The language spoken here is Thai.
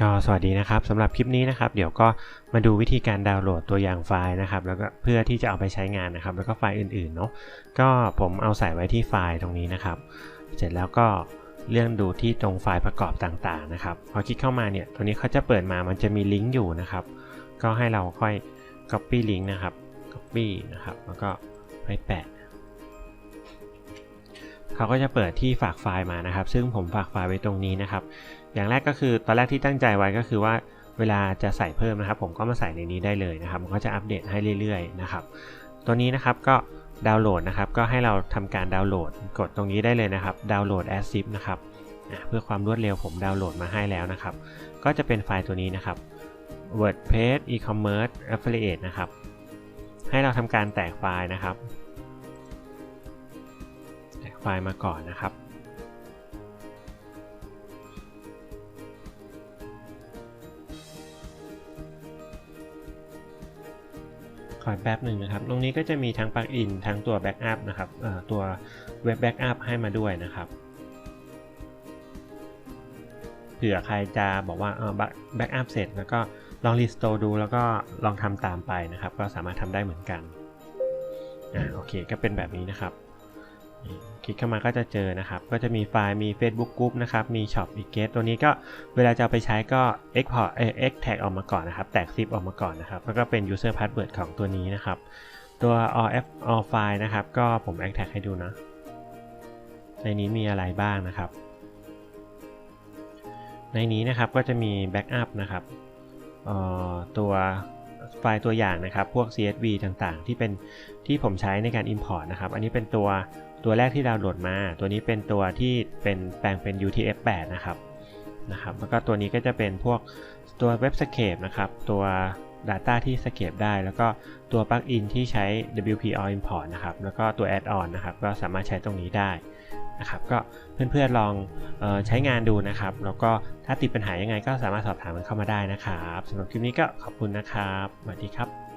ก็สวัสดีนะครับสำหรับคลิปนี้นะครับเดี๋ยวก็มาดูวิธีการดาวน์โหลดตัวอย่างไฟล์นะครับแล้วก็เพื่อที่จะเอาไปใช้งานนะครับ แล้วก็ไฟล์อื่นๆเนาะก็ผมเอาใส่ไว้ที่ไฟล์ตรงนี้นะครับ เสร็จแล้วก็เลื่อนดูที่ตรงไฟล์ประกอบต่างๆนะครับพอคลิกเข้ามาเนี่ยตัวนี้เขาจะเปิดมามันจะมีลิงก์อยู่นะครับ ก็ให้เราค่อย copy ลิงก์นะครับ copy นะครับแล้วก็ไปแปะ เขาก็จะเปิดที่ฝากไฟล์มานะครับ ซึ่งผมฝากไฟล์ไว้ตรงนี้นะครับ อย่างแรกก็คือตอนแรกที่ตั้งใจไว้ก็คือว่าเวลาจะใส่เพิ่มนะครับ ผมก็มาใส่ในนี้ได้เลยนะครับ มันก็จะอัปเดตให้เรื่อยๆนะครับ ตัวนี้นะครับก็ดาวน์โหลดนะครับ ก็ให้เราทำการดาวน์โหลด กดตรงนี้ได้เลยนะครับ ดาวน์โหลด as zip นะครับเพื่อความรวดเร็วผมดาวน์โหลดมาให้แล้วนะครับ ก็จะเป็นไฟล์ตัวนี้นะครับ WordPress e-commerce affiliate นะครับ ให้เราทำการแตกไฟล์นะครับ ไฟล์มาก่อนนะครับคอยแป๊บหนึ่งนะครับ ตรงนี้ก็จะมีทั้งปลั๊กอินทั้งตัวแบ็กอัพนะครับตัวเว็บแบ็กอัพให้มาด้วยนะครับ เผื่อใครจะบอกว่าแบ็กอัพเสร็จ แล้วก็ลองรีสโตร์ดูแล้วก็ลองทำตามไปนะครับ ก็สามารถทำได้เหมือนกัน อ่าโอเคก็เป็นแบบนี้นะครับ คลิกเข้ามาก็จะเจอนะครับ ก็จะมีไฟล์มี Facebook Group นะครับ มี Shop อีกเกตตัวนี้ก็เวลาจะเอาไปใช้ก็ export เอ่อ Extag ออกมาก่อนนะครับ แตกซิปออกมาก่อนนะครับ แล้วก็เป็น user password ของตัวนี้นะครับ ตัว all f all file นะครับ ก็ผม extract ให้ดูนะในนี้มีอะไรบ้างนะครับ ในนี้นะครับก็จะมี backup นะครับตัวไฟล์ตัวอย่างนะครับ พวก CSV ต่างๆ ที่เป็นที่ผมใช้ในการ Import นะครับ อันนี้เป็นตัว ตัวแรกที่ดาวน์โหลดมา ตัวนี้เป็นตัวที่เป็นแปลงเป็น UTF-8 นะครับนะครับ แล้วก็ตัวนี้ก็จะเป็นพวกตัว Web Scape นะครับ ตัว Data ที่ Scape ได้ แล้วก็ตัวปลั๊กอินที่ใช้ WP All Import นะครับ แล้วก็ตัว Add-on นะครับ ก็สามารถใช้ตรงนี้ได้นะครับก็เพื่อนๆลองออใช้งานดูนะครับ แล้วก็ถ้าติดปัญหายังไงก็สามารถสอบถามมันเข้ามาได้นะครับสำหรับคลิปนี้ก็ขอบคุณนะครับสวัสดีครับ